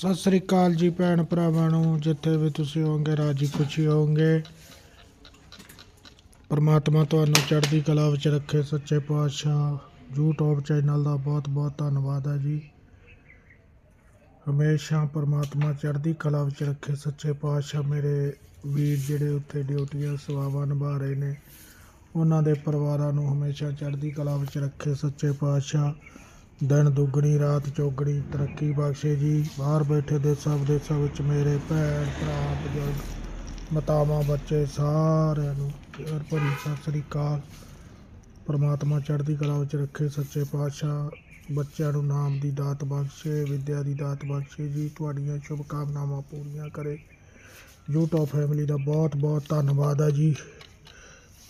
ਸਤਿ ਸ੍ਰੀ ਅਕਾਲ ਜੀ ਭੈਣ ਭਰਾਵਾਂ ਨੂੰ, ਜਿੱਥੇ ਵੀ ਤੁਸੀਂ ਹੋਵੋਗੇ, ਰਾਜੀ ਖੁਸ਼ੀ ਹੋਵੋਗੇ। ਪਰਮਾਤਮਾ ਤੁਹਾਨੂੰ ਚੜ੍ਹਦੀ ਕਲਾ ਵਿੱਚ ਰੱਖੇ। ਸੱਚੇ ਪਾਤਸ਼ਾਹ, YouTube ਚੈਨਲ ਦਾ ਬਹੁਤ ਬਹੁਤ ਧੰਨਵਾਦ ਹੈ ਜੀ। ਹਮੇਸ਼ਾ ਪਰਮਾਤਮਾ ਚੜ੍ਹਦੀ ਕਲਾ ਵਿੱਚ ਰੱਖੇ। ਸੱਚੇ ਪਾਤਸ਼ਾਹ ਮੇਰੇ ਵੀਰ ਜਿਹੜੇ ਉੱਥੇ ਡਿਊਟੀਆਂ ਸੇਵਾਵਾਂ ਨਿਭਾ ਰਹੇ ਨੇ, ਉਹਨਾਂ ਦੇ ਪਰਿਵਾਰਾਂ ਨੂੰ ਹਮੇਸ਼ਾ ਚੜ੍ਹਦੀ ਕਲਾ ਵਿੱਚ ਰੱਖੇ। ਸੱਚੇ ਪਾਤਸ਼ਾਹ ਦਿਨ ਦੁੱਗਣੀ, ਰਾਤ ਚੌਗਣੀ। ਤਰੱਕੀ ਬਖਸ਼ੇ ਜੀ। ਬਾਹਰ ਬੈਠੇ ਦੇਸਾਂ ਵਿਦੇਸਾਂ ਵਿੱਚ ਮੇਰੇ ਭੈਣ, ਭਰਾ, ਬਜ਼ੁਰਗ, ਮਾਤਾਵਾਂ, ਬੱਚੇ ਸਾਰਿਆਂ ਨੂੰ ਪਿਆਰ ਭਰੀ ਸਤਿ ਸ੍ਰੀ ਅਕਾਲ। ਪਰਮਾਤਮਾ ਚੜ੍ਹਦੀ ਕਲਾ ਵਿੱਚ ਰੱਖੇ ਸੱਚੇ ਪਾਤਸ਼ਾਹ। ਬੱਚਿਆਂ ਨੂੰ ਨਾਮ ਦੀ ਦਾਤ ਬਖਸ਼ੇ, ਵਿਦਿਆ ਦੀ ਦਾਤ ਬਖਸ਼ੇ ਜੀ। ਤੁਹਾਡੀਆਂ ਸ਼ੁਭ ਕਾਮਨਾਵਾਂ ਪੂਰੀਆਂ ਕਰੇ। YouTube ਫੈਮਿਲੀ ਦਾ ਬਹੁਤ ਬਹੁਤ ਧੰਨਵਾਦ ਹੈ ਜੀ।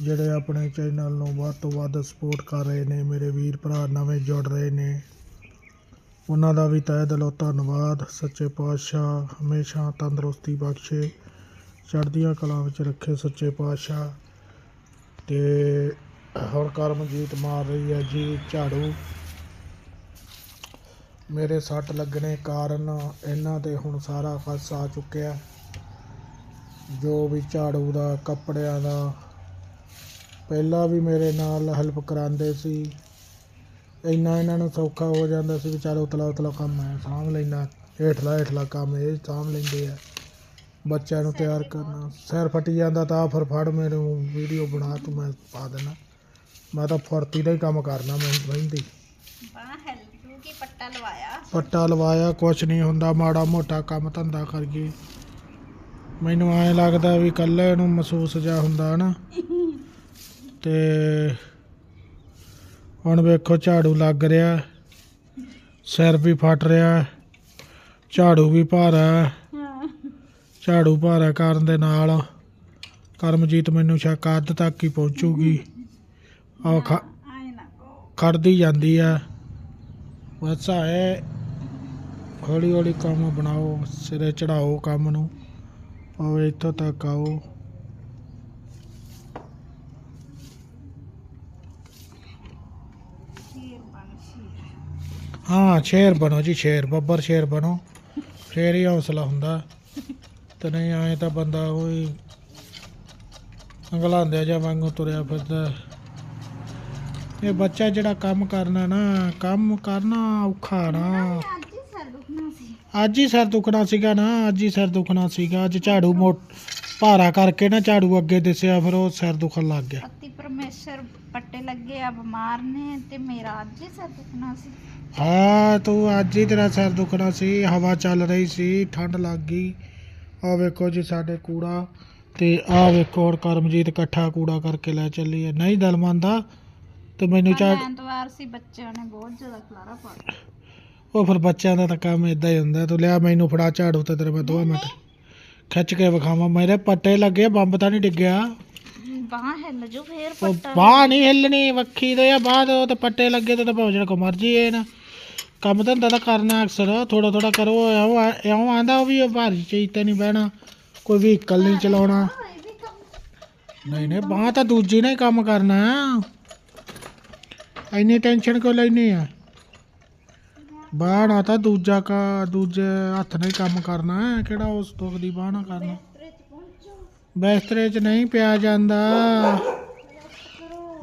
ਜਿਹੜੇ ਆਪਣੇ ਚੈਨਲ ਨੂੰ ਵੱਧ ਤੋਂ ਵੱਧ ਸਪੋਰਟ ਕਰ ਰਹੇ ਨੇ, ਮੇਰੇ ਵੀਰ ਭਰਾ ਨਵੇਂ ਜੁੜ ਰਹੇ ਨੇ। ਉਹਨਾਂ ਦਾ ਵੀ ਤਹਿ ਦਿਲੋਂ ਧੰਨਵਾਦ। ਸੱਚੇ ਪਾਤਸ਼ਾਹ ਹਮੇਸ਼ਾ ਤੰਦਰੁਸਤੀ ਬਖਸ਼ੇ। ਚੜ੍ਹਦੀਆਂ ਕਲਾ ਵਿੱਚ ਰੱਖੇ ਸੱਚੇ ਪਾਤਸ਼ਾਹ। ਤੇ ਹੁਣ ਕਰਮਜੀਤ ਮਾਰ ਰਹੀ ਹੈ ਜੀ ਝਾੜੂ। ਮੇਰੇ ਸੱਟ ਲੱਗਣੇ ਕਾਰਨ ਇਹਨਾਂ ਤੇ ਹੁਣ ਸਾਰਾ ਖਸ ਆ ਚੁੱਕਿਆ। ਜੋ ਵੀ ਝਾੜੂ ਦਾ, ਕੱਪੜਿਆਂ ਦਾ ਪਹਿਲਾਂ ਵੀ ਮੇਰੇ ਨਾਲ ਹੈਲਪ ਕਰਾਉਂਦੇ ਸੀ। ਇੰਨਾ ਇਹਨਾਂ ਨੂੰ ਸੌਖਾ ਹੋ ਜਾਂਦਾ ਸੀ ਵਿਚਾਰੇ ਉਤਲਾ ਉਤਲਾ ਕੰਮ ਹੈ ਸਾਂਭ ਲੈਣਾ ਹੇਠਲਾ ਹੇਠਲਾ ਕੰਮ ਇਹ ਸਾਂਭ ਲੈਂਦੇ ਆ। ਬੱਚਿਆਂ ਨੂੰ ਤਿਆਰ ਕਰਨਾ ਸਿਰ ਫਟੀ ਜਾਂਦਾ ਤਾਂ ਫਿਰ ਫੜ ਮੈਨੂੰ ਵੀਡੀਓ ਬਣਾ ਤੂੰ ਮੈਂ ਪਾ ਦੇਣਾ ਮੈਂ ਤਾਂ ਫੁਰਤੀ ਦਾ ਹੀ ਕੰਮ ਕਰਨਾ ਮੈਂ ਬਹਿੰਦੀ। ਬਾਹ ਹੈਲਪ ਨੂੰ ਕੀ ਪੱਟਾ ਲਵਾਇਆ? ਪੱਟਾ ਲਵਾਇਆ ਕੁਛ ਨਹੀਂ ਹੁੰਦਾ ਮਾੜਾ ਮੋਟਾ ਕੰਮ ਧੰਦਾ ਕਰੀਏ ਮੈਨੂੰ ਐਂ ਲੱਗਦਾ ਵੀ ਇਕੱਲੇ ਨੂੰ ਮਹਿਸੂਸ ਜਿਹਾ ਹੁੰਦਾ ਨਾ ਤੇ ਹੁਣ ਵੇਖੋ ਝਾੜੂ ਲੱਗ ਰਿਹਾ, ਸਿਰ ਵੀ ਫਟ ਰਿਹਾ, ਝਾੜੂ ਵੀ ਭਾਰਾ ਝਾੜੂ ਭਾਰਾ ਕਰਨ ਦੇ ਨਾਲ ਕਰਮਜੀਤ ਮੈਨੂੰ ਸ਼ੱਕ ਅੱਧ ਤੱਕ ਹੀ ਪਹੁੰਚੂਗੀ। ਆ ਖ ਖੜਦੀ ਜਾਂਦੀ ਆ। ਬਸ ਹੈ ਹੌਲੀ ਹੌਲੀ ਕੰਮ ਬਣਾਓ, ਸਿਰੇ ਚੜਾਓ ਕੰਮ ਨੂੰ। ਆਓ ਇੱਥੋਂ ਤੱਕ ਆਓ ਸ਼ੇਰ ਬਣ ਸ਼ੇਰ ਹਾਂ, ਸ਼ੇਰ ਬਣੋ ਜੀ, ਸ਼ੇਰ, ਬੱਬਰ ਸ਼ੇਰ ਬਣੋ। ਫੇਰ ਹੀ ਹੌਸਲਾ ਹੁੰਦਾ। ਤੇ ਨਹੀਂ ਆਏ ਤਾਂ ਬੰਦਾ ਉਹੀ ਅੰਗਲਾਂਦਿਆ ਜਾਂ ਵਾਂਗੂ ਤੁਰਿਆ ਫਿਰਦਾ। ਇਹ ਬੱਚਾ ਜਿਹੜਾ ਕੰਮ ਕਰਨਾ ਨਾ, ਕੰਮ ਕਰਨਾ ਔਖਾ ਨਾ। ਅੱਜ ਹੀ ਸਿਰ ਦੁਖਣਾ ਸੀਗਾ ਨਾ, ਅੱਜ ਹੀ ਸਿਰ ਦੁਖਣਾ ਸੀਗਾ। ਅੱਜ ਝਾੜੂ ਮੋ ਭਾਰਾ ਕਰਕੇ ਨਾ ਝਾੜੂ ਅੱਗੇ ਦਿਸਿਆ, ਫਿਰ ਉਹ ਸਿਰ ਦੁਖਣ ਲੱਗ ਗਿਆ। ਪਤੀ ਪਰਮੇਸ਼ਰ ਪੱਟੇ ਲੱਗੇ ਆ, ਬਿਮਾਰ ਨੇ ਤੇ ਮੇਰਾ ਅੱਜ ਹੀ ਸਰ ਦੁਖਣਾ ਸੀ। ਹਾਂ ਤੂੰ ਅੱਜ ਹੀ ਤੇਰਾ ਸਿਰ ਦੁਖਣਾ ਸੀ ਹਵਾ ਚੱਲ ਰਹੀ ਸੀ ਠੰਡ ਲੱਗ ਗਈ। ਆ ਵੇਖੋ ਜੀ ਸਾਡੇ ਕੂੜਾ ਤੇ ਆ ਵੇਖੋ ਹੁਣ ਕਰਮਜੀਤ ਇਕੱਠਾ ਕੂੜਾ ਕਰਕੇ ਲੈ ਚੱਲੀ ਹੈ ਨਹੀਂ ਦਿਲ ਮੰਨਦਾ ਤੇ ਮੈਨੂੰ ਐਤਵਾਰ ਸੀ ਬੱਚਿਆਂ ਨੇ ਬਹੁਤ ਜ਼ਿਆਦਾ ਖਲਾਰਾ ਪਾਇਆ ਉਹ ਫਿਰ ਬੱਚਿਆਂ ਦਾ ਤਾਂ ਕੰਮ ਇਦਾਂ ਹੀ ਹੁੰਦਾ ਤੂੰ ਲਿਆ ਮੈਨੂੰ ਫੜਾ ਝਾੜੂ ਤੇ ਤੇਰੇ ਮੈਂ ਦੋ ਮਿੰਟ ਖਿੱਚ ਕੇ ਵਿਖਾਵਾਂ। ਮੇਰੇ ਪੱਟੇ ਲੱਗੇ ਬੰਬ ਤਾਂ ਨਹੀਂ ਡਿੱਗਿਆ। ਬਾਹ ਹਿੱਲ ਜੂ ਫੇਰ ਉਹ ਪੱਟਾ। ਬਾਹ ਨਹੀਂ ਹਿੱਲਣੀ ਵੱਖੀ ਦੇ ਆ ਬਾਹ ਦੇ ਉਹ ਤੇ ਪੱਟੇ ਲੱਗੇ ਤੇ ਤਾਂ ਭਾਵੇਂ ਜਿਹੜਾ ਕੋ ਮਰਜ਼ੀ ਇਹ ਨਾ। ਕੰਮ ਧੰਦਾ ਤਾਂ ਕਰਨਾ ਅਕਸਰ ਥੋੜਾ ਥੋੜਾ ਕਰੋ ਇਉਂ ਆਂਦਾ ਉਹ ਵੀ ਭਾਰੀ ਚੀਜ਼ ਨਹੀਂ ਬਹਿਣਾ, ਕੋਈ ਵਹੀਕਲ ਨਹੀਂ ਚਲਾਉਣਾ। ਨਹੀਂ ਨਹੀਂ, ਬਾਹ ਤਾਂ ਦੂਜੀ ਨੇ ਕੰਮ ਕਰਨਾ। ਇੰਨੀ ਟੈਨਸ਼ਨ ਕਿਉਂ ਲੈਣੀ ਆ? ਬਾਹ ਨਾ ਤਾਂ ਦੂਜਾ ਕਾ, ਦੂਜੇ ਹੱਥ ਨਾਲ ਹੀ ਕੰਮ ਕਰਨਾ, ਕਿਹੜਾ ਉਸ ਦੁੱਖ ਦੀ ਬਾਹ ਨਾ ਕਰਨਾ। ਬਿਸਤਰੇ 'ਚ ਨਹੀਂ ਪਿਆ ਜਾਂਦਾ।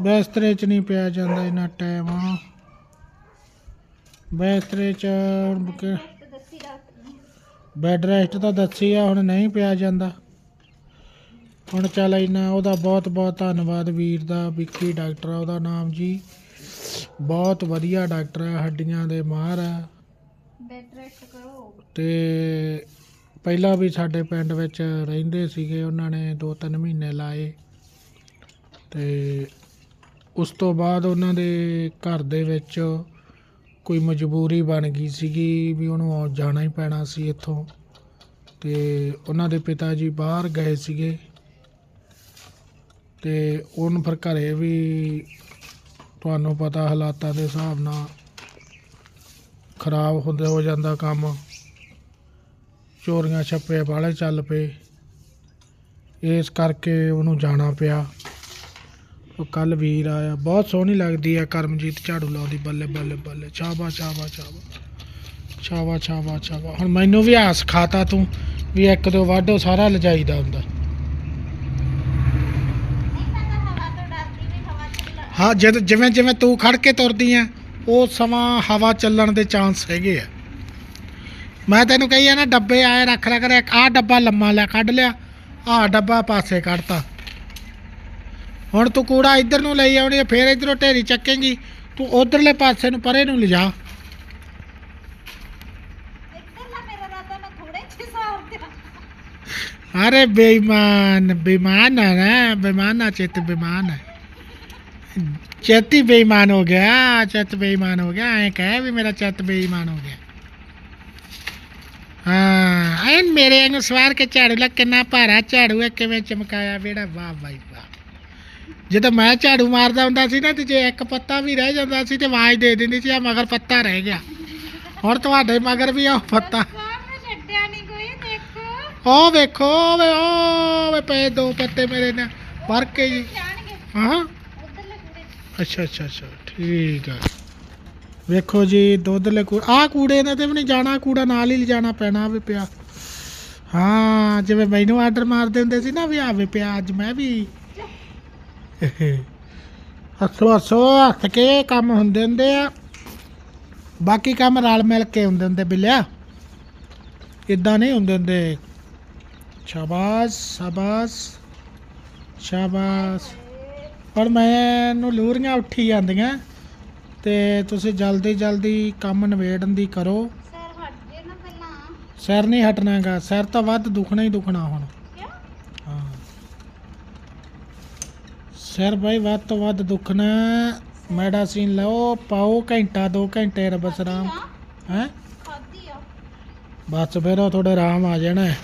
ਬਿਸਤਰੇ 'ਚ ਨਹੀਂ ਪਿਆ ਜਾਂਦਾ ਇੰਨਾ ਟਾਈਮ ਬਿਸਤਰੇ 'ਚ ਬੈੱਡ ਰੈਸਟ ਤਾਂ ਦੱਸੀ ਆ ਹੁਣ ਨਹੀਂ ਪਿਆ ਜਾਂਦਾ। ਹੁਣ ਚੱਲ ਇੰਨਾ ਉਹਦਾ ਬਹੁਤ ਬਹੁਤ ਧੰਨਵਾਦ ਵੀਰ ਦਾ ਵਿੱਕੀ ਡਾਕਟਰ ਆ ਉਹਦਾ ਨਾਮ ਜੀ। ਬਹੁਤ ਵਧੀਆ ਡਾਕਟਰ ਆ ਹੱਡੀਆਂ ਦੇ ਮਾਹਰ ਆ। ਬੈੱਡ ਰੈਸਟ ਕਰੋ। ਤੇ ਪਹਿਲਾਂ ਵੀ ਸਾਡੇ ਪਿੰਡ ਵਿੱਚ ਰਹਿੰਦੇ ਸੀਗੇ ਉਹਨਾਂ ਨੇ 2-3 ਮਹੀਨੇ ਲਾਏ। ਤੇ ਉਸ ਤੋਂ ਬਾਅਦ ਉਹਨਾਂ ਦੇ ਘਰ ਦੇ ਵਿੱਚ ਕੋਈ ਮਜਬੂਰੀ ਬਣ ਗਈ ਸੀਗੀ ਵੀ ਉਹਨੂੰ ਜਾਣਾ ਹੀ ਪੈਣਾ ਸੀ ਇੱਥੋਂ। ਅਤੇ ਉਹਨਾਂ ਦੇ ਪਿਤਾ ਜੀ ਬਾਹਰ ਗਏ ਸੀਗੇ। ਅਤੇ ਉਹਨੂੰ ਫਿਰ ਘਰੇ ਵੀ ਤੁਹਾਨੂੰ ਪਤਾ ਹਾਲਾਤਾਂ ਦੇ ਹਿਸਾਬ ਨਾਲ ਖਰਾਬ ਹੁੰਦੇ ਹੋ ਜਾਂਦਾ ਕੰਮ। ਚੋਰੀਆਂ ਛੱਪੇ ਵਾਲੇ ਚੱਲ ਪਏ। ਇਸ ਕਰਕੇ ਉਹਨੂੰ ਜਾਣਾ ਪਿਆ। ਕੱਲ ਵੀਰ ਆਇਆ। ਬਹੁਤ ਸੋਹਣੀ ਲੱਗਦੀ ਆ ਕਰਮਜੀਤ ਝਾੜੂ ਲਾਉਂਦੀ ਬੱਲੇ ਬੱਲੇ ਬੱਲੇ। ਚਾਬਾ ਚਾਬਾ ਚਾਬਾ ਸ਼ਾਬਾ ਸ਼ਾਬਾ ਸ਼ਾਬਾ ਹੁਣ ਮੈਨੂੰ ਵੀ ਆ ਸਿਖਾਤਾ ਤੂੰ ਵੀ ਇੱਕ ਦੋ ਵਾਢੋ ਸਾਰਾ ਲਜਾਈਦਾ ਹੁੰਦਾ। ਹਾਂ, ਜਦ, ਜਿਵੇਂ ਜਿਵੇਂ ਤੂੰ ਖੜ ਕੇ ਤੁਰਦੀ ਆ, ਉਹ ਸਮਾਂ ਹਵਾ ਚੱਲਣ ਦੇ ਚਾਂਸ ਹੈਗੇ ਆ। ਮੈਂ ਤੈਨੂੰ ਕਹੀ ਆ ਨਾ, ਡੱਬੇ ਆਏ ਰੱਖ ਲਿਆ ਕਰ ਇੱਕ ਡੱਬਾ ਲੰਮਾ ਲਿਆ, ਕੱਢ ਲਿਆ। ਆਹ ਡੱਬਾ ਪਾਸੇ ਕੱਢਤਾ। ਹੁਣ ਤੂੰ ਕੂੜਾ ਇੱਧਰ ਨੂੰ ਲਈ ਆਉਣੀ ਆ, ਫੇਰ ਇੱਧਰੋਂ ਢੇਰੀ ਚੱਕੇਂਗੀ ਤੂੰ ਉਧਰਲੇ ਪਾਸੇ ਨੂੰ ਪਰੇ ਨੂੰ ਲਿਜਾ ਇੱਧਰ ਨਾ ਮੇਰਾ ਰਾਤਾ ਮੈਂ ਥੋੜੇ ਛੇ ਸਾਰ ਦਿਆਂ अरे बेईमान बेईमान है ना बेईमान ना चित्त बेईमान है चित्त ही बेईमान हो गया चित्त बेईमान हो गया ऐ कह भी मेरा चित्त बेईमान हो गया ਹਾਂ ਐਨ ਮੇਰੇ ਨੂੰ ਸਵਾਰ ਕੇ ਝਾੜੂ ਲੱਗ ਕਿੰਨਾ ਭਾਰਾ ਝਾੜੂ ਹੈ ਕਿਵੇਂ ਚਮਕਾਇਆ ਬੇੜਾ ਵਾਹ ਬਾਈ ਵਾਹ ਜਦੋਂ ਮੈਂ ਝਾੜੂ ਮਾਰਦਾ ਹੁੰਦਾ ਸੀ ਨਾ ਤੇ ਜੇ ਇੱਕ ਪੱਤਾ ਵੀ ਰਹਿ ਜਾਂਦਾ ਸੀ ਤੇ ਆਵਾਜ਼ ਦੇ ਦਿੰਦੀ ਸੀ ਆ ਮਗਰ ਪੱਤਾ ਰਹਿ ਗਿਆ। ਹੁਣ ਤੁਹਾਡੇ ਮਗਰ ਵੀ ਉਹ ਪੱਤਾ। ਉਹ ਵੇਖੋ ਵੇ ਉਹ ਵੇ ਪਏ ਦੋ ਪੱਤੇ ਮੇਰੇ ਨੇ ਭਰ ਕੇ ਜੀ। ਹਾਂ। ਕੂੜੇ। ਅੱਛਾ ਅੱਛਾ ਅੱਛਾ। ਠੀਕ ਆ। ਵੇਖੋ ਜੀ ਦੁੱਧਲੇ ਕੂ ਆ ਕੂੜੇ ਨੇ ਤੇ ਵੀ ਨਹੀਂ ਜਾਣਾ ਕੂੜਾ ਨਾਲ ਹੀ ਲਿਜਾਣਾ ਪੈਣਾ ਵੀ ਪਿਆ। ਹਾਂ ਜਿਵੇਂ ਮੈਨੂੰ ਆਰਡਰ ਮਾਰਦੇ ਹੁੰਦੇ ਸੀ ਨਾ ਵੀ ਆਵੇ ਪਿਆ ਅੱਜ ਮੈਂ ਵੀ ਹੱਸੋ ਹੱਸੋ ਹੱਸ ਕੇ ਕੰਮ ਹੁੰਦੇ ਹੁੰਦੇ ਆ। ਬਾਕੀ ਕੰਮ ਰਲ ਮਿਲ ਕੇ ਹੁੰਦੇ ਹੁੰਦੇ ਬਿਲਿਆ। ਇਦਾਂ ਨਹੀਂ ਹੁੰਦੇ ਹੁੰਦੇ। ਸ਼ਾਬਾਸ਼ ਸ਼ਾਬਾਸ਼ ਸ਼ਾਬਾਸ਼। ਪਰ ਮੈਨੂੰ ਲੂਰੀਆਂ ਉੱਠੀ ਜਾਂਦੀਆਂ। ਤੇ ਤੁਸੀਂ ਜਲਦੀ ਜਲਦੀ ਕੰਮ ਨਿਬੇੜਨ ਦੀ ਕਰੋ। ਸਰ ਹਟ ਜੇ ਨਾ ਪਹਿਲਾਂ। ਸਿਰ ਨਹੀਂ ਹਟਣਾਗਾ। ਸਿਰ ਤਾਂ ਵੱਧ ਦੁਖਣਾ ਹੀ ਦੁਖਣਾ ਹੁਣ ਕਿਉਂ ਹਾਂ ਸਿਰ ਬਾਈ ਵੱਧ ਤੋਂ ਵੱਧ ਦੁਖਣਾ ਮੈਡੀਸਿਨ ਲਓ ਪਾਓ ਘੰਟਾ 2 ਘੰਟੇ ਰਬਸਰਾਮ ਹੈ? ਖਾਦੀ ਆ। ਬਸ ਫਿਰ ਉਹ ਥੋੜੇ ਆਰਾਮ ਆ ਜਾਣਾ। ਹੈ।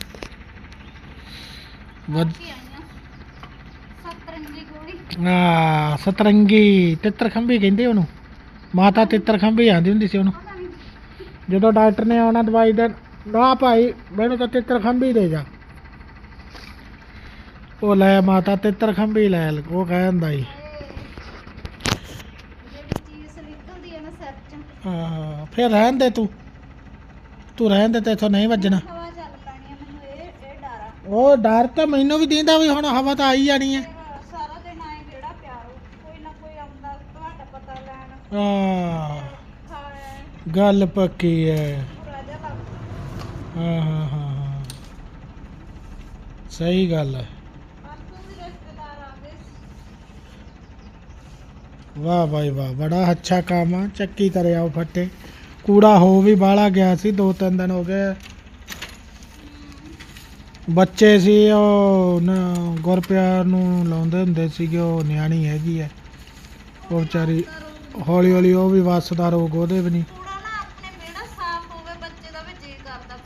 ਵੱਧ ਸਤਰੰਗੀ ਗੋਲੀ। ਆ ਸਤਰੰਗੀ। ਤਿੱਤਰ ਖੰਭੀ ਕਹਿੰਦੇ ਉਹਨੂੰ। ਮਾਤਾ ਤਿੱਤਰ ਖੰਭੀ ਆਂਦੀ ਹੁੰਦੀ ਸੀ ਉਹਨੂੰ। ਜਦੋਂ ਡਾਕਟਰ ਨੇ ਆਉਣਾ ਦਵਾਈ ਦੇਣ ਨਾ ਭਾਈ ਮੈਨੂੰ ਤਾਂ ਤਿੱਤਰ ਖੰਭੀ ਦੇ ਜਾ। ਉਹ ਲੈ ਮਾਤਾ ਤਿੱਤਰ ਖੰਭੀ ਲੈ ਉਹ ਕਹਿੰਦਾ ਹੀ। ਜਿਹੜੀ ਫਿਰ ਰਹਿਣ ਦੇ ਤੂੰ। ਤੂੰ ਰਹਿਣ ਦੇ ਤੇ ਨਹੀਂ ਵੱਜਣਾ। ਮੈਨੂੰ ਉਹ ਡਰ ਤਾਂ ਮੈਨੂੰ ਵੀ ਦਿੰਦਾ ਵੀ ਹੁਣ ਹਵਾ ਤਾਂ ਆਈ ਜਾਣੀ ਹੈ। ਸਾਰਾ ਦਿਨ ਆਏ ਜਿਹੜਾ ਪਿਆਰ ਕੋਈ ਨਾ ਕੋਈ ਆਉਂਦਾ ਤੁਹਾਡਾ ਪਤਾ ਲੈਣ ਆ ਗੱਲ ਪੱਕੀ ਹੈ, ਹਾਂ ਹਾਂ ਹਾਂ। ਸਹੀ ਗੱਲ ਹੈ ਪਰਸੋਂ ਵੀ ਰਿਸ਼ਤੇਦਾਰ ਆ ਗਏ ਵਾਹ ਭਾਈ ਵਾਹ ਬੜਾ ਅੱਛਾ ਕੰਮ ਆ ਚੱਕੀ ਕਰਿਆ ਉਹ ਫੱਟੇ। ਕੂੜਾ ਹੋ ਵੀ ਬਾਹਲਾ ਗਿਆ ਸੀ ਦੋ ਤਿੰਨ ਦਿਨ ਹੋ ਗਏ। ਬੱਚੇ ਸੀ ਉਹ ਗੁਰਪਿਆਰ ਨੂੰ ਲਾਉਂਦੇ ਹੁੰਦੇ ਸੀਗੇ ਉਹ ਨਿਆਣੀ ਹੈਗੀ ਹੈ ਉਹ ਵਿਚਾਰੀ ਹੌਲੀ ਹੌਲੀ ਉਹ ਵੀ ਵੱਸਦਾ ਰੋਗ ਉਹਦੇ ਵੀ ਨਹੀਂ।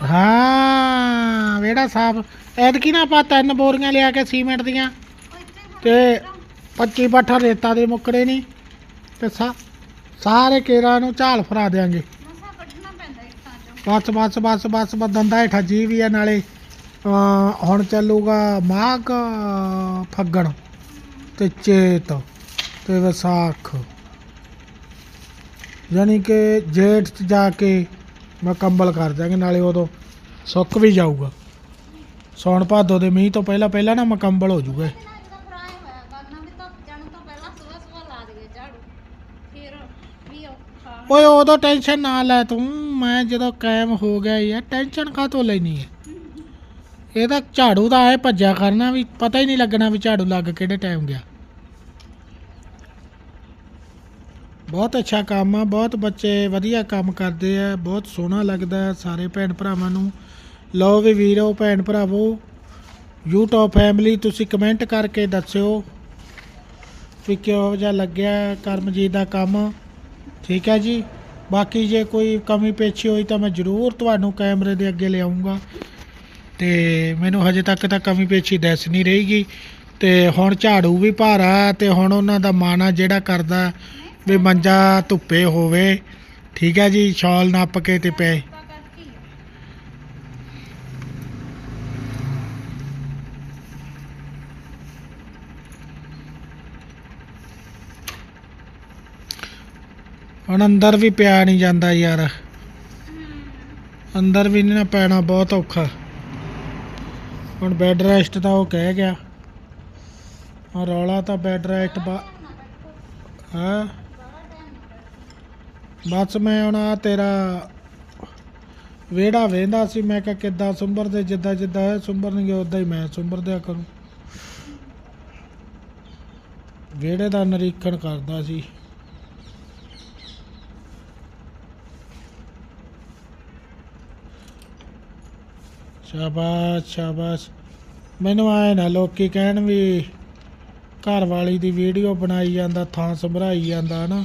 ਹਾਂ ਵਿਹੜਾ ਸਾਫ਼। ਐਤਕੀ ਨਾ ਆਪਾਂ ਤਿੰਨ ਬੋਰੀਆਂ ਲਿਆ ਕੇ ਸੀਮੈਂਟ ਦੀਆਂ ਤੇ 25 ਬੱਠਾ ਰੇਤਾ ਦੇ ਮੁੱਕੜੇ ਨਹੀਂ। ਤੇ ਸਾ ਸਾਰੇ ਕੇਰਾਂ ਨੂੰ ਝਾਲ ਫਰਾ ਦਿਆਂਗੇ। ਮਸਾ ਕੱਢਣਾ ਪੈਂਦਾ ਇੱਟਾਂ ਚੋਂ। ਬਸ ਬਸ ਬਸ ਬਸ ਬਦਨ ਦਾ ਹੇਠਾਂ ਜੀ ਵੀ ਆ ਨਾਲੇ। ਅਹ ਹੁਣ ਚੱਲੂਗਾ ਮਾਘ ਫੱਗਣ ਤੇ ਚੇਤ ਤੇ ਵਿਸਾਖ। ਯਾਨੀ ਕਿ ਜੇਠ ਚ ਜਾ ਕੇ ਮੁਕੰਮਲ ਕਰ ਦਿਆਂਗੇ ਨਾਲੇ ਉਦੋਂ ਸੁੱਕ ਵੀ ਜਾਊਗਾ। ਸੌਣ ਭਾਦੋ ਦੇ ਮੀਂਹ ਤੋਂ ਪਹਿਲਾਂ ਪਹਿਲਾਂ ਨਾ ਮੁਕੰਮਲ ਹੋ ਜਾਊਗਾ ਇਹ। ਇਹਨਾਂ ਜਿਹਦਾ ਫਰਾਈ ਹੋਇਆ ਕਰਨਾ ਵੀ ਤਾਂ ਜਾਣ ਤੋਂ ਪਹਿਲਾਂ ਸਵੇਰ ਸਵੇਰ ਲਾ ਦਈਏ ਝਾੜੂ ਫਿਰ ਵੀ ਔਖਾ ਓਏ ਉਦੋਂ ਟੈਨਸ਼ਨ ਨਾ ਲੈ ਤੂੰ, ਮੈਂ ਜਦੋਂ ਕਾਇਮ ਹੋ ਗਿਆ ਯਾਰ, ਟੈਨਸ਼ਨ ਕਾਹਤੋਂ ਲੈਣੀ ਹੈ? ਇਹ ਤਾਂ ਝਾੜੂ ਦਾ ਐ ਭੱਜਿਆ ਕਰਨਾ ਵੀ ਪਤਾ ਹੀ ਨਹੀਂ ਲੱਗਣਾ ਵੀ ਝਾੜੂ ਲੱਗ ਕਿਹੜੇ ਟਾਈਮ ਗਿਆ। ਬਹੁਤ ਅੱਛਾ ਕੰਮ ਆ, ਬਹੁਤ ਬੱਚੇ ਵਧੀਆ ਕੰਮ ਕਰਦੇ ਆ, ਬਹੁਤ ਸੋਹਣਾ ਲੱਗਦਾ ਸਾਰੇ ਭੈਣ ਭਰਾਵਾਂ ਨੂੰ। ਲਓ ਵੀ ਵੀਰੋ, ਭੈਣ ਭਰਾਵੋ, YouTube ਫੈਮਿਲੀ ਤੁਸੀਂ ਕਮੈਂਟ ਕਰਕੇ ਦੱਸਿਓ ਵੀ ਕਿਹੋ ਜਿਹਾ ਲੱਗਿਆ ਕਰਮਜੀਤ ਦਾ ਕੰਮ। ਠੀਕ ਹੈ ਜੀ। ਬਾਕੀ ਜੇ ਕੋਈ ਕਮੀ ਪੇਸ਼ੀ ਹੋਈ ਤਾਂ ਮੈਂ ਜ਼ਰੂਰ ਤੁਹਾਨੂੰ ਕੈਮਰੇ ਦੇ ਅੱਗੇ ਲਿਆਉਂਗਾ। ਤੇ ਮੈਨੂੰ ਹਜੇ ਤੱਕ ਤਾਂ ਕਮੀ ਪੇਸ਼ੀ ਦੱਸ ਨਹੀਂ ਰਹੀਗੀ। ਤੇ ਹੁਣ ਝਾੜੂ ਵੀ ਭਾਰਾ ਤੇ ਹੁਣ ਉਹਨਾਂ ਦਾ ਮਾਣਾ ਜਿਹੜਾ ਕਰਦਾ ਵੀ ਮੰਜਾ ਧੁੱਪੇ ਹੋਵੇ। ਠੀਕ ਹੈ ਜੀ, ਸ਼ਾਲ ਨੱਪ ਕੇ ਤੇ ਪਏ ਹੁਣ ਅੰਦਰ ਵੀ ਪਿਆ ਨਹੀਂ ਜਾਂਦਾ ਯਾਰ। ਅੰਦਰ ਵੀ ਨਹੀਂ ਨਾ ਪੈਣਾ, ਬਹੁਤ ਔਖਾ। ਹੁਣ ਬੈੱਡ ਰੈਸਟ ਤਾਂ ਉਹ ਕਹਿ ਗਿਆ। ਹੁਣ ਰੌਲਾ ਤਾਂ ਬੈੱਡ ਰੈਸਟ ਬਾ ਹਾਂ? ਬਸ ਮੈਂ ਹੁਣ ਆ ਤੇਰਾ ਵਿਹੜਾ ਵੇਂਦਾ ਸੀ, ਮੈਂ ਕਿਹਾ ਕਿੱਦਾਂ ਸੁੰਬਰਦੇ ਜਿੱਦਾਂ ਜਿੱਦਾਂ ਇਹ ਸੁੰਬਰਨਗੇ ਉਦਾਂ ਹੀ ਮੈਂ ਸੁੰਬਰ ਦਿਆ ਕਰੂੰ। ਵਿਹੜੇ ਦਾ ਨਿਰੀਖਣ ਕਰਦਾ ਸੀ। ਸ਼ਾਬਾਸ਼ ਸ਼ਾਬਾਸ਼। ਮੈਨੂੰ ਆਏ ਨਾ ਲੋਕੀ ਕਹਿਣ ਵੀ ਘਰ ਵਾਲੀ ਦੀ ਵੀਡੀਓ ਬਣਾਈ ਜਾਂਦਾ, ਥਾਂ ਸੰਭਰਾਈ ਜਾਂਦਾ ਨਾ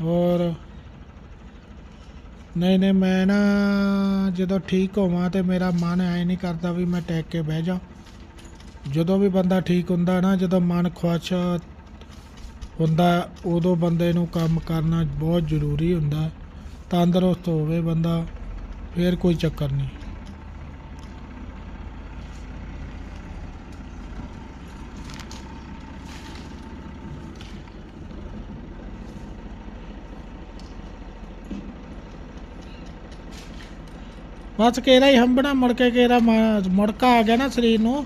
ਹੋਰ? ਨਹੀਂ ਨਹੀਂ, ਮੈਂ ਨਾ ਜਦੋਂ ਠੀਕ ਹੋਵਾਂ ਤੇ ਮੇਰਾ ਮਨ ਐ ਨਹੀਂ ਕਰਦਾ ਵੀ ਮੈਂ ਟੈਕ ਕੇ ਬਹਿ ਜਾ। ਜਦੋਂ ਵੀ ਬੰਦਾ ਠੀਕ ਹੁੰਦਾ ਨਾ, ਜਦੋਂ ਮਨ ਖੁਸ਼ ਹੁੰਦਾ ਉਦੋਂ ਬੰਦੇ ਨੂੰ ਕੰਮ ਕਰਨਾ ਬਹੁਤ ਜ਼ਰੂਰੀ ਹੁੰਦਾ। ਤੰਦਰੁਸਤ ਹੋਵੇ ਬੰਦਾ, ਫਿਰ ਕੋਈ ਚੱਕਰ ਨਹੀਂ। ਬਸ ਕੇਰਾ ਹੀ ਹੰਬਣਾ ਮੁੜ ਕੇ ਕੇਰਾ ਮੁੜਕਾ ਆ ਗਿਆ ਨਾ ਸਰੀਰ ਨੂੰ,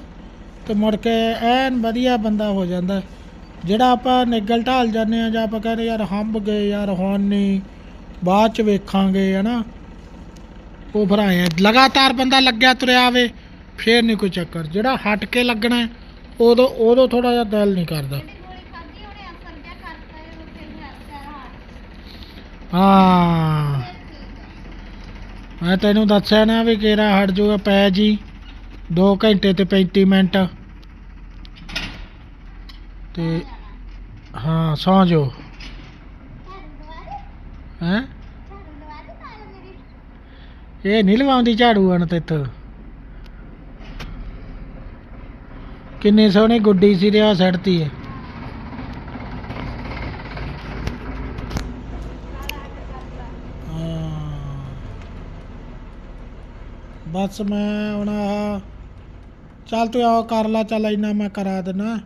ਤੇ ਮੁੜ ਕੇ ਐਨ ਵਧੀਆ ਬੰਦਾ ਹੋ ਜਾਂਦਾ। ਜਿਹੜਾ ਆਪਾਂ ਨਿੱਗਲ ਢਾਲ ਜਾਂਦੇ ਆ ਜਾਂ ਆਪਾਂ ਕਹਿੰਦੇ ਯਾਰ ਹੰਬ ਗਏ ਯਾਰ ਹੁਣ ਨਹੀਂ ਬਾਅਦ ਚ ਵੇਖਾਂਗੇ ਹਨਾ ਉਹ ਫਿਰ ਆਏ ਆ, ਲਗਾਤਾਰ ਬੰਦਾ ਲੱਗਿਆ ਤੁਰਿਆ ਆਵੇ ਫੇਰ ਨਹੀਂ ਕੋਈ ਚੱਕਰ। ਜਿਹੜਾ ਹਟ ਕੇ ਲੱਗਣਾ ਉਦੋਂ ਉਦੋਂ ਥੋੜਾ ਜਿਹਾ ਦਿਲ ਨਹੀਂ ਕਰਦਾ। ਹਾਂ। ਮੈਂ ਤੈਨੂੰ ਦੱਸਿਆ ਨਾ ਵੀ ਕੇਰਾ ਹਟ ਜਾਊਗਾ ਪੈ ਜੀ 2 ਘੰਟੇ ਤੇ 35 ਮਿੰਟ। ਤੇ ਹਾਂ, ਸੌ ਜਾਓ। ਹੈਂ? ਇਹ ਨਹੀਂ ਲਵਾਉਂਦੀ ਝਾੜੂ ਹਣ ਤੇਥੋਂ ਕਿੰਨੀ ਸੋਹਣੀ ਗੁੱਡੀ ਸੀ ਤੇ ਆ ਸੜਤੀ ਹੈ ਹਾਂ। ਬਸ ਮੈਂ ਹੁਣ ਚੱਲ ਤੂੰ ਆ ਕਰ ਲਾ, ਚੱਲ ਇੰਨਾ ਮੈਂ ਕਰਾ ਦੇਣਾ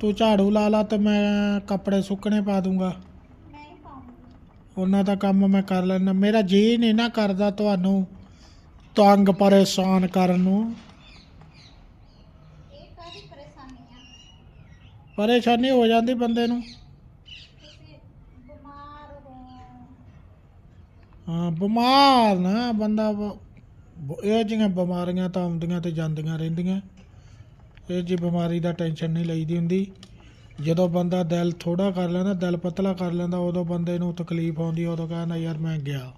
ਤੂੰ ਝਾੜੂ ਲਾ ਲਾ ਤੇ ਮੈਂ ਕੱਪੜੇ ਸੁੱਕਣੇ ਪਾ ਦੂੰਗਾ। ਉਹਨਾਂ ਦਾ ਕੰਮ ਮੈਂ ਕਰ ਲੈਣਾ ਮੇਰਾ ਜੀ ਨਹੀਂ ਨਾ ਕਰਦਾ ਤੁਹਾਨੂੰ ਤੰਗ ਪਰੇਸ਼ਾਨ ਕਰਨ ਨੂੰ। ਪਰੇਸ਼ਾਨੀ ਹੋ ਜਾਂਦੀ ਬੰਦੇ ਨੂੰ। ਹਾਂ, ਬਿਮਾਰ ਨਾ ਬੰਦਾ। ਬ- ਇਹ ਜਿਹੀਆਂ ਬਿਮਾਰੀਆਂ ਤਾਂ ਆਉਂਦੀਆਂ ਤੇ ਜਾਂਦੀਆਂ ਰਹਿੰਦੀਆਂ। ਇਹ ਜੀ ਬਿਮਾਰੀ ਦਾ ਟੈਨਸ਼ਨ ਨਹੀਂ ਲਈਦੀ ਹੁੰਦੀ, ਜਦੋਂ ਬੰਦਾ ਦਿਲ ਥੋੜਾ ਕਰ ਲੈਂਦਾ, ਦਿਲ ਪਤਲਾ ਕਰ ਲੈਂਦਾ, ਉਦੋਂ ਬੰਦੇ ਨੂੰ ਤਕਲੀਫ ਆਉਂਦੀ, ਉਦੋਂ ਕਹਿੰਦਾ ਯਾਰ ਮੈਂ ਗਿਆ।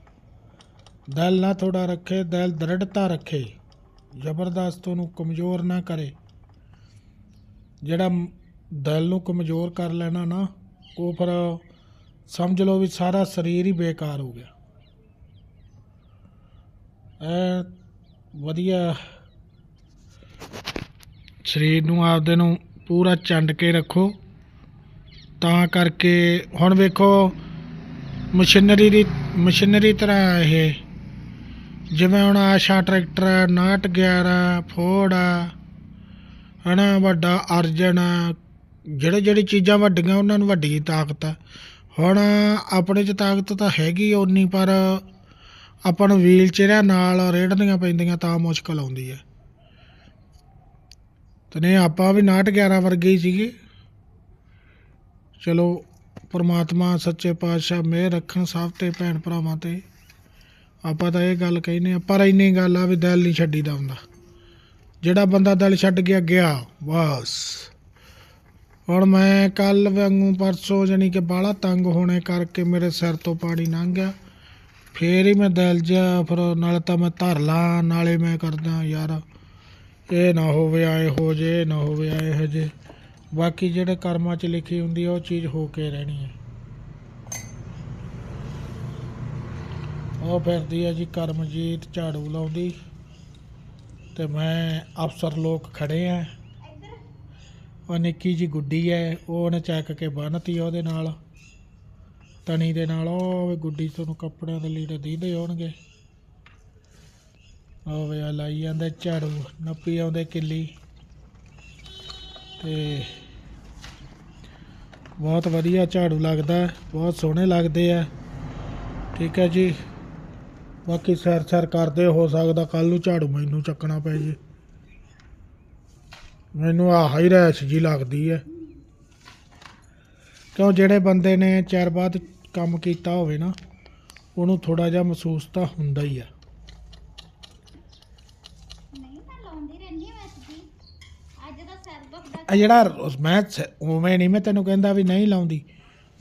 ਦਿਲ ਨਾ ਥੋੜਾ ਰੱਖੇ, ਦਿਲ ਦ੍ਰਿੜਤਾ ਰੱਖੇ, ਜ਼ਬਰਦਸਤ ਉਹਨੂੰ ਕਮਜ਼ੋਰ ਨਾ ਕਰੇ। ਜਿਹੜਾ ਦਿਲ ਨੂੰ ਕਮਜ਼ੋਰ ਕਰ ਲੈਣਾ ਨਾ, ਉਹ ਫਿਰ ਸਮਝ ਲਓ ਵੀ ਸਾਰਾ ਸਰੀਰ ਹੀ ਬੇਕਾਰ ਹੋ ਗਿਆ। ਐ ਵਧੀਆ ਸਰੀਰ ਨੂੰ ਆਪਦੇ ਨੂੰ ਪੂਰਾ ਚੰਡ ਕੇ ਰੱਖੋ। ਤਾਂ ਕਰਕੇ ਹੁਣ ਵੇਖੋ ਮਸ਼ੀਨਰੀ ਦੀ ਮਸ਼ੀਨਰੀ ਤਰ੍ਹਾਂ ਇਹ। ਜਿਵੇਂ ਹੁਣ ਆਸ਼ਾ ਟਰੈਕਟਰ ਆ, 911 ਫੋਰਡ ਆ ਹਨਾ ਵੱਡਾ ਅਰਜਨ ਆ ਜਿਹੜੇ ਜਿਹੜੀ ਚੀਜ਼ਾਂ ਵੱਡੀਆਂ ਉਹਨਾਂ ਨੂੰ ਵੱਡੀ ਤਾਕਤ ਆ। ਹੁਣ ਆਪਣੇ 'ਚ ਤਾਕਤ ਤਾਂ ਹੈਗੀ ਓਨੀ ਪਰ ਆਪਾਂ ਨੂੰ ਵੀਲ ਚੇਅਰਾਂ ਨਾਲ ਰੇੜਨੀਆਂ ਪੈਂਦੀਆਂ ਤਾਂ ਮੁਸ਼ਕਲ ਆਉਂਦੀ ਹੈ ਤੇ ਨਹੀਂ ਆਪਾਂ ਵੀ 911 ਵਰਗੇ ਹੀ ਸੀਗੇ। ਚਲੋ, ਪਰਮਾਤਮਾ, ਸੱਚੇ ਪਾਤਸ਼ਾਹ, ਮਿਹਰ ਰੱਖਣ ਸਭ ਤੇ ਭੈਣ ਭਰਾਵਾਂ ਤੇ। ਆਪਾਂ ਤਾਂ ਇਹ ਗੱਲ ਕਹਿੰਦੇ ਆ ਪਰ ਇੰਨੀ ਗੱਲ ਆ ਵੀ ਦਿਲ ਨਹੀਂ ਛੱਡੀਦਾ ਹੁੰਦਾ। ਜਿਹੜਾ ਬੰਦਾ ਦਿਲ ਛੱਡ ਗਿਆ ਗਿਆ ਬਸ। ਹੁਣ ਮੈਂ ਕੱਲ ਵਾਂਗੂ ਪਰਸੋਂ ਜਾਨੀ ਕਿ ਬਾਹਲਾ ਤੰਗ ਹੋਣੇ ਕਰਕੇ ਮੇਰੇ ਸਿਰ ਤੋਂ ਪਾਣੀ ਲੰਘ ਗਿਆ। ਫੇਰ ਹੀ ਮੈਂ ਦਿਲ ਜਿਹਾ, ਫਿਰ ਨਾਲੇ ਤਾਂ ਮੈਂ ਧਰ ਲਾਂ, ਨਾਲੇ ਮੈਂ ਕਰਦਾ ਯਾਰ। ਇਹ ਨਾ ਹੋਵੇ ਆਏ ਹੋ ਜੇ, ਨਾ ਹੋਵੇ ਆਏ ਹੋ ਜੇ ਬਾਕੀ ਜਿਹੜੇ ਕਰਮਾਂ 'ਚ ਲਿਖੀ ਹੁੰਦੀ ਆ, ਉਹ ਚੀਜ਼ ਹੋ ਕੇ ਰਹਿਣੀ ਹੈ ਉਹ ਫਿਰਦੀ ਹੈ ਜੀ, ਕਰਮਜੀਤ ਝਾੜੂ ਲਾਉਂਦੀ। ਤੇ ਮੈਂ ਅਫਸਰ ਲੋਕ ਖੜੇ ਆ। ਉਹ ਨਿੱਕੀ ਜੀ ਗੁੱਡੀ ਹੈ ਉਹ ਉਹਨੇ ਚੱਕ ਕੇ ਬੰਨਤੀ ਉਹਦੇ ਨਾਲ। ਤਣੀ ਦੇ ਨਾਲ, ਉਹ ਗੁੱਡੀ ਤੁਹਾਨੂੰ ਕੱਪੜਿਆਂ ਦੇ ਲੀੜੇ ਦੀਦੇ ਹੋਣਗੇ। ਹੋਵੇ ਆ ਲਾਈ ਜਾਂਦੇ ਝਾੜੂ, ਨੱਪੀ ਆਉਂਦੇ ਕਿੱਲੀ। ਤੇ ਬਹੁਤ ਵਧੀਆ ਝਾੜੂ ਲੱਗਦਾ, ਬਹੁਤ ਸੋਹਣੇ ਲੱਗਦੇ ਆ। ਠੀਕ ਹੈ ਜੀ। ਬਾਕੀ ਸੈਰ ਸੈਰ ਕਰਦੇ, ਹੋ ਸਕਦਾ ਕੱਲ ਨੂੰ ਝਾੜੂ ਮੈਨੂੰ ਚੱਕਣਾ ਪੈ ਜੇ। ਮੈਨੂੰ ਆਹ ਹੀ ਰੈਸ਼ ਜੀ ਲੱਗਦੀ ਹੈ ਕਿਉਂ ਜਿਹੜੇ ਬੰਦੇ ਨੇ ਚਿਰ ਬਾਅਦ ਕੰਮ ਕੀਤਾ ਹੋਵੇ ਨਾ, ਉਹਨੂੰ ਥੋੜਾ ਜਿਹਾ ਮਹਿਸੂਸ ਤਾਂ ਹੁੰਦਾ ਹੀ ਆ। ਨਹੀਂ ਮੈਂ ਲਾਉਂਦੀ ਰਹਿੰਦੀ ਹਾਂ ਵੈਸੇ ਜੀ ਅੱਜ ਦਾ ਸਿਰ ਦੁਖਦਾ ਆ ਜਿਹੜਾ ਮੈਂ ਸ- ਉਵੇਂ ਨਹੀਂ ਮੈਂ ਤੈਨੂੰ ਕਹਿੰਦਾ ਵੀ ਨਹੀਂ ਲਾਉਂਦੀ।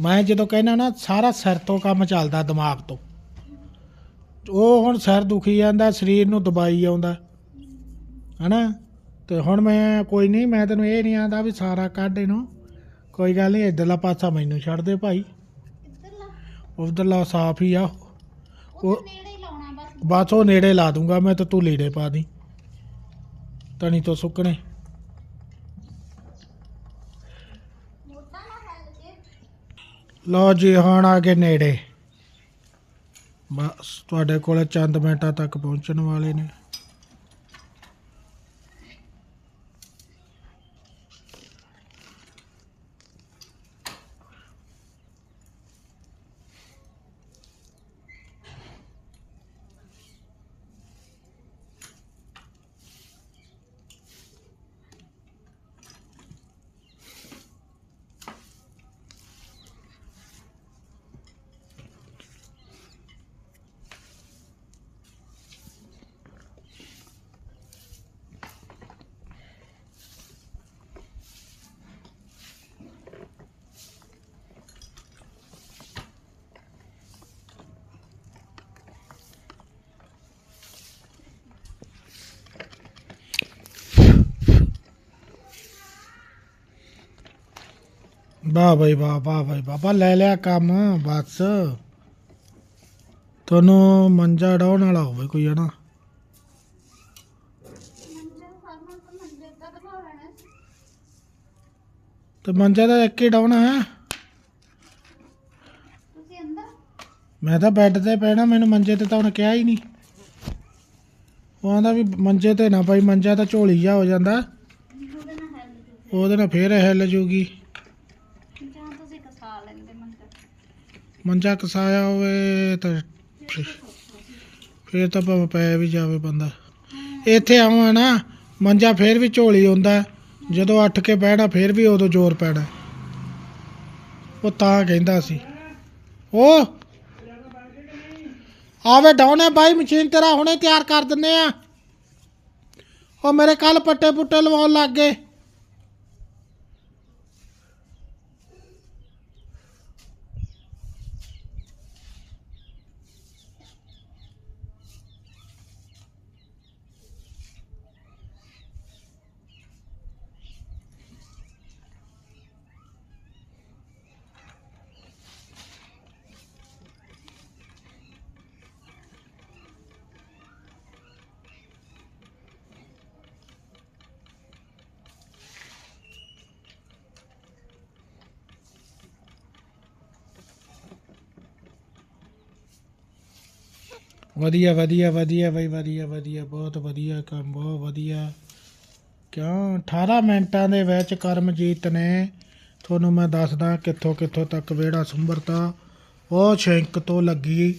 ਮੈਂ ਜਦੋਂ ਕਹਿਣਾ ਨਾ ਸਾਰਾ ਸਿਰ ਤੋਂ ਕੰਮ ਚੱਲਦਾ ਦਿਮਾਗ ਤੋਂ। ਉਹ ਹੁਣ ਸਿਰ ਦੁਖੀ ਜਾਂਦਾ ਸਰੀਰ ਨੂੰ ਦਬਾਈ ਆਉਂਦਾ। ਹਨਾ? ਤੇ ਹੁਣ ਮੈਂ ਕੋਈ ਨਹੀਂ ਮੈਂ ਤੈਨੂੰ ਇਹ ਨਹੀਂ ਆਂਦਾ ਵੀ ਸਾਰਾ ਕੱਢ ਇਹਨੂੰ। ਕੋਈ ਗੱਲ ਨਹੀਂ ਇੱਧਰਲਾ ਪਾਸਾ ਮੈਨੂੰ ਛੱਡ ਦੇ ਭਾਈ। ਇੱਧਰ ਲਾ ਉਧਰਲਾ ਸਾਫ਼ ਹੀ ਆ। ਉਹ ਉਹ- ਨੇੜੇ ਹੀ ਲਾਉਣਾ ਬਸ। ਬਸ ਉਹ ਨੇੜੇ ਲਾ ਦੂੰਗਾ ਮੈਂ ਤੇ ਤੂੰ ਲੀੜੇ ਪਾ ਦੀ। ਤਣੀ ਤੋਂ ਸੁੱਕਣੇ। ਲਓ ਜੀ, ਹੁਣ ਆ ਗਏ ਨੇੜੇ। ਬਸ, ਤੁਹਾਡੇ ਕੋਲ ਚੰਦ ਮਿੰਟਾਂ ਤੱਕ ਪਹੁੰਚਣ ਵਾਲੇ ਨੇ। ਵਾਹ ਬਈ ਵਾਹ ਵਾਹ ਬਈ ਬਾਬਾ ਲੈ ਲਿਆ ਕੰਮ ਬਸ। ਤੁਹਾਨੂੰ ਮੰਜਾ ਡਾਉਣ ਵਾਲਾ ਹੋਵੇ ਕੋਈ ਹਨਾ? ਤਾਂ ਮੰਜੇ ਦਾ ਇੱਕ ਹੀ ਡਾਉਣਾ ਹੈ। ਤੁਸੀਂ ਅੰਦਰ? ਮੈਂ ਤਾਂ ਬੈੱਡ ਤੇ ਪੈਣਾ ਮੈਨੂੰ ਮੰਜੇ ਤੇ ਤਾਂ ਉਹਨੇ ਕਿਹਾ ਹੀ ਨਹੀਂ। ਉਹ ਆਂਦਾ ਵੀ ਮੰਜੇ ਤੇ ਨਾ ਭਾਈ ਮੰਜਾ ਤਾਂ ਝੋਲੀ ਜਾ ਹੋ ਜਾਂਦਾ। ਉਹਦੇ ਨਾਲ ਫੇਰ ਹਿੱਲ ਜੂਗੀ। ਮੰਜਾ ਕਸਾਇਆ ਹੋਵੇ ਤਾਂ ਫੇਰ ਤਾਂ ਭਾਵੇਂ ਪੈ ਵੀ ਜਾਵੇ ਬੰਦਾ। ਇੱਥੇ ਆਵਾਂ ਨਾ, ਮੰਜਾ ਫੇਰ ਵੀ ਝੋਲੀ ਹੁੰਦਾ। ਜਦੋਂ ਅੱਠ ਕੇ ਬਹਿਣਾ, ਫੇਰ ਵੀ ਉਦੋਂ ਜ਼ੋਰ ਪੈਣਾ। ਉਹ ਤਾਂ ਕਹਿੰਦਾ ਸੀ। ਉਹ ਆਵੇ ਡਾਉਨ ਬਾਈ, ਮਸ਼ੀਨ ਤੇਰਾ ਹੁਣੇ ਤਿਆਰ ਕਰ ਦਿੰਨੇ ਆ। ਉਹ ਮੇਰੇ ਕੱਲ ਪੱਟੇ ਪੁੱਟੇ ਲਵਾਉਣ ਲੱਗ ਗਏ। ਵਧੀਆ ਵਧੀਆ ਵਧੀਆ ਬਈ ਵਧੀਆ ਵਧੀਆ ਬਹੁਤ ਵਧੀਆ ਕੰਮ ਬਹੁਤ ਵਧੀਆ। ਕਿਉਂ? 18 ਮਿੰਟਾਂ ਦੇ ਵਿੱਚ ਕਰਮਜੀਤ ਨੇ ਤੁਹਾਨੂੰ ਮੈਂ ਦੱਸਦਾ ਕਿੱਥੋਂ ਕਿੱਥੋਂ ਤੱਕ ਵਿਹੜਾ ਸੁੰਬਰਤਾ। ਉਹ ਸ਼ੈਂਕ ਤੋਂ ਲੱਗੀ।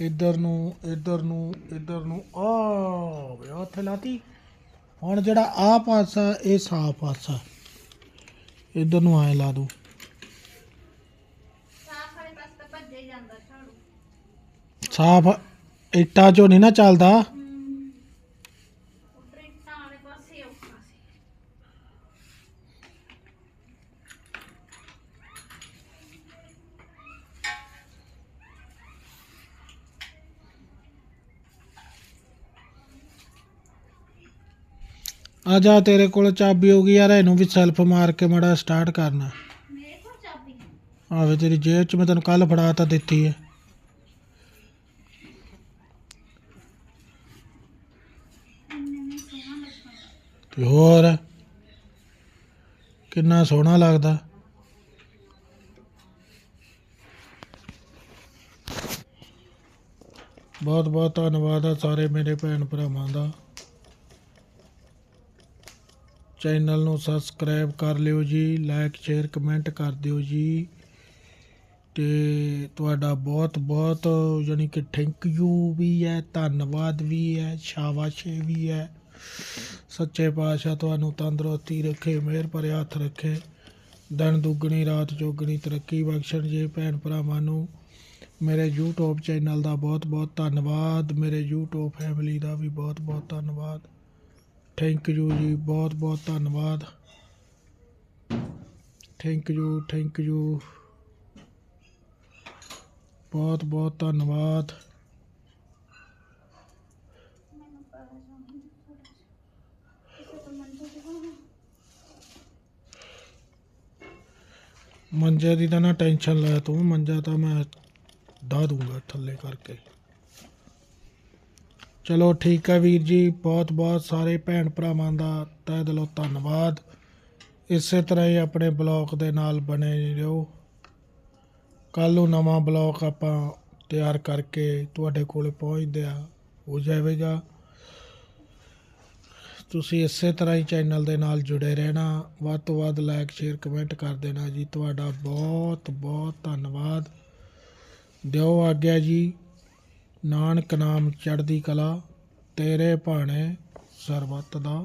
ਇੱਧਰ ਨੂੰ ਇੱਧਰ ਨੂੰ ਇੱਧਰ ਨੂੰ। ਆ ਵੇ ਉੱਥੇ ਲਾਤੀ। ਹੁਣ ਜਿਹੜਾ ਆ ਪਾਸਾ ਇਹ ਸਾਫ਼ ਪਾਸਾ। ਇੱਧਰ ਨੂੰ ਆਏ ਲਾ ਦੂੰ। ਸਾਫ਼ ਵਾਲੇ ਪਾਸੇ ਤਾਂ ਭੱਜੇ ਜਾਂਦਾ ਝਾੜੂ। ਸਾਫ਼ ਇੱਟਾਂ ਚੋਂ ਨਹੀਂ ਨਾ ਚੱਲਦਾ। ਆ ਜਾ ਤੇਰੇ ਕੋਲ ਚਾਬੀ ਹੋ ਗਈ ਯਾਰ ਇਹਨੂੰ ਵੀ ਸੈਲਫ ਮਾਰ ਕੇ ਮੜਾ ਸਟਾਰਟ ਕਰਨਾ। ਮੇਰੇ ਕੋਲ ਚਾਬੀ ਆਵੇ ਤੇਰੀ ਜੇਬ ਚ ਮੈਂ ਤੈਨੂੰ ਕੱਲ ਫੜਾ ਤਾਂ ਦਿੱਤੀ ਹੈ ਇੰਨੇ ਨਹੀਂ ਸੋਹਣਾ ਲੱਗਦਾ ਤੇ ਹੋਰ ਕਿੰਨਾ ਸੋਹਣਾ ਲੱਗਦਾ। ਬਹੁਤ ਬਹੁਤ ਧੰਨਵਾਦ ਆ ਸਾਰੇ ਮੇਰੇ ਭੈਣ ਭਰਾਵਾਂ ਦਾ। ਚੈਨਲ ਨੂੰ ਸਬਸਕ੍ਰਾਈਬ ਕਰ ਲਿਓ ਜੀ ਲਾਈਕ ਸ਼ੇਅਰ ਕਮੈਂਟ ਕਰ ਦਿਓ ਜੀ। ਤੇ ਤੁਹਾਡਾ ਬਹੁਤ ਬਹੁਤ ਯਾਨੀ ਕਿ ਥੈਂਕ ਯੂ ਵੀ ਹੈ, ਧੰਨਵਾਦ ਵੀ ਹੈ, ਸ਼ਾਬਾਸ਼ੇ ਵੀ ਹੈ। ਸੱਚੇ ਪਾਤਸ਼ਾਹ ਤੁਹਾਨੂੰ ਤੰਦਰੁਸਤੀ ਰੱਖੇ, ਮਿਹਰ ਭਰੇ ਹੱਥ ਰੱਖੇ। ਦਿਨ ਦੁੱਗਣੀ, ਰਾਤ ਚੌਗਣੀ, ਤਰੱਕੀ ਬਖਸ਼ਣ ਜੇ ਭੈਣ ਭਰਾਵਾਂ ਨੂੰ। ਮੇਰੇ YouTube ਚੈਨਲ ਦਾ ਬਹੁਤ ਬਹੁਤ ਧੰਨਵਾਦ। ਮੇਰੇ YouTube ਫੈਮਿਲੀ ਦਾ ਵੀ ਬਹੁਤ ਬਹੁਤ ਧੰਨਵਾਦ। ਥੈਂਕ ਯੂ ਜੀ ਬਹੁਤ ਬਹੁਤ ਧੰਨਵਾਦ। ਥੈਂਕ ਯੂ ਥੈਂਕ ਯੂ ਬਹੁਤ ਬਹੁਤ ਧੰਨਵਾਦ। ਮੰਜੇ ਦੀ ਤਾਂ ਨਾ ਟੈਨਸ਼ਨ ਲੈ ਤੂੰ, ਮੰਜਾ ਤਾਂ ਮੈਂ ਡਾ ਦੂੰਗਾ ਥੱਲੇ ਕਰਕੇ। ਚਲੋ ਠੀਕ ਹੈ ਵੀਰ ਜੀ, ਬਹੁਤ ਬਹੁਤ ਸਾਰੇ ਭੈਣ ਭਰਾਵਾਂ ਦਾ ਤਹਿ ਦਿਲੋਂ ਧੰਨਵਾਦ। ਇਸੇ ਤਰ੍ਹਾਂ ਹੀ ਆਪਣੇ ਬਲੌਗ ਦੇ ਨਾਲ ਬਣੇ ਰਹੋ। ਕੱਲ ਨੂੰ ਨਵਾਂ ਬਲੌਗ ਆਪਾਂ ਤਿਆਰ ਕਰਕੇ ਤੁਹਾਡੇ ਕੋਲ ਪਹੁੰਚਦੇ ਪਹੁੰਚਦਿਆ ਹੋ ਜਾਵੇਗਾ। ਤੁਸੀਂ ਇਸੇ ਤਰ੍ਹਾਂ ਹੀ ਚੈਨਲ ਦੇ ਨਾਲ ਜੁੜੇ ਰਹਿਣਾ, ਵੱਧ ਤੋਂ ਵੱਧ ਲਾਈਕ ਸ਼ੇਅਰ ਕਮੈਂਟ ਕਰ ਦੇਣਾ ਜੀ। ਤੁਹਾਡਾ ਬਹੁਤ ਬਹੁਤ ਧੰਨਵਾਦ। ਦਿਓ ਆਗਿਆ ਜੀ, ਨਾਨਕ ਨਾਮ ਚੜ੍ਹਦੀ ਕਲਾ, ਤੇਰੇ ਭਾਣੇ ਸਰਬੱਤ ਦਾ।